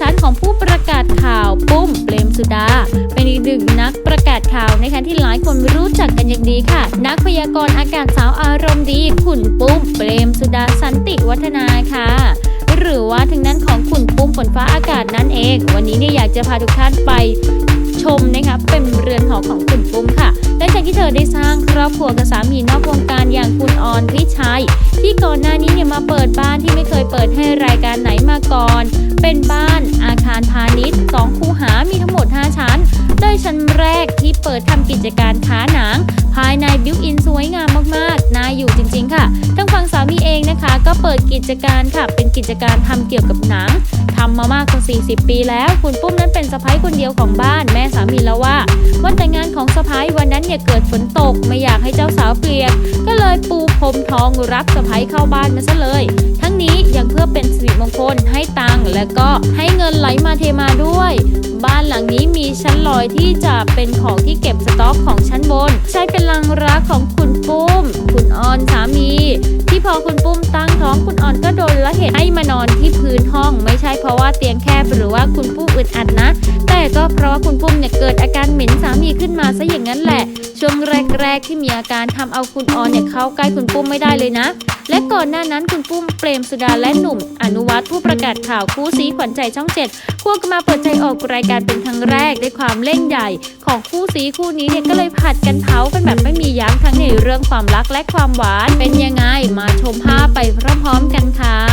ชั้นของผู้ประกาศข่าวปุ้มเปรมสุดา เป็นอีกหนึ่งนักประกาศข่าวนะคะที่หลายคนรู้จักกันอย่างดีค่ะ นักพยากรณ์อากาศสาวอารมณ์ดี ขุนปุ้มเปรมสุดาสันติวัฒนาค่ะหรือว่าทางนั้นของขุนปุ้มฝนฟ้าอากาศนั่นเอง วันนี้เนี่ยอยากจะพาทุกท่านไปชมนะคะเป็นเรือนหอของขุนปุ้มค่ะหลังจากที่เธอได้สร้างครอบครัวกับสามีนอกวงการอย่างคุณออนพิชัย ที่ก่อนหน้านี้เนี่ยมาเปิดบ้านที่ไม่เคยเปิดให้รายการไหน มาก่อน เป็นบ้านอาคารพาณิชย์ 2 คูหา มีทั้งหมด 5 ชั้น โดยชั้นแรกที่เปิดทำกิจการค้าหนัง ภายในบิวอินสวยงามมากๆ น่าอยู่จริงๆค่ะ ทั้งฝั่งสามีเองนะคะ ก็เปิดกิจการค่ะ เป็นกิจการทำเกี่ยวกับหนังทำมามากกว่า 40 ปีแล้ว คุณปุ้มนั้นเป็นสะพ้ายคนเดียวของบ้านแม่สามีแล้วว่า วันแต่งงานของสะพ้ายวันนั้นเนี่ยเกิดฝนตกไม่อยากให้เจ้าสาวเปียก ก็เลยปูพรมทองรับสะพ้ายเข้าบ้านมาซะเลย ทั้งนี้ และก็ให้เงินไหลมาเทมาด้วย บ้านหลังนี้มีชั้นลอยที่จะเป็นของที่เก็บสต็อกของชั้นบน ใช้เป็นลังรักของคุณปุ้ม คุณออนสามี ที่พอคุณปุ้มตั้งท้องคุณออนก็โดนละเหตุให้มานอนที่พื้นห้อง ไม่ใช่เพราะว่าเตียงแคบหรือว่าคุณปุ้มอึดอัดนะ แต่ก็เพราะว่าคุณ เนี่ยเกิดอาการเหม็นสามีขึ้นมาซะอย่างนั้นแหละ ช่วงแรก ๆ ที่มีอาการทำเอาคุณออนเนี่ยเข้าใกล้คุณปุ้มไม่ได้เลยนะ และก่อนหน้านั้นคุณปุ้มเปรมสุดาและหนุ่ม อนุวัฒน์ผู้ประกาศข่าวคู่ซีขวัญใจช่องเจ็ดควงกันมาเปิดใจออกรายการเป็นครั้งแรกด้วยความเล่งใหญ่ ของคู่ซีคู่นี้เนี่ยก็เลยผัดกันเผากันแบบไม่มียั้งทั้งในเรื่องความรักและความหวานเป็นยังไงมาชมภาพไปพร้อมๆกันค่ะ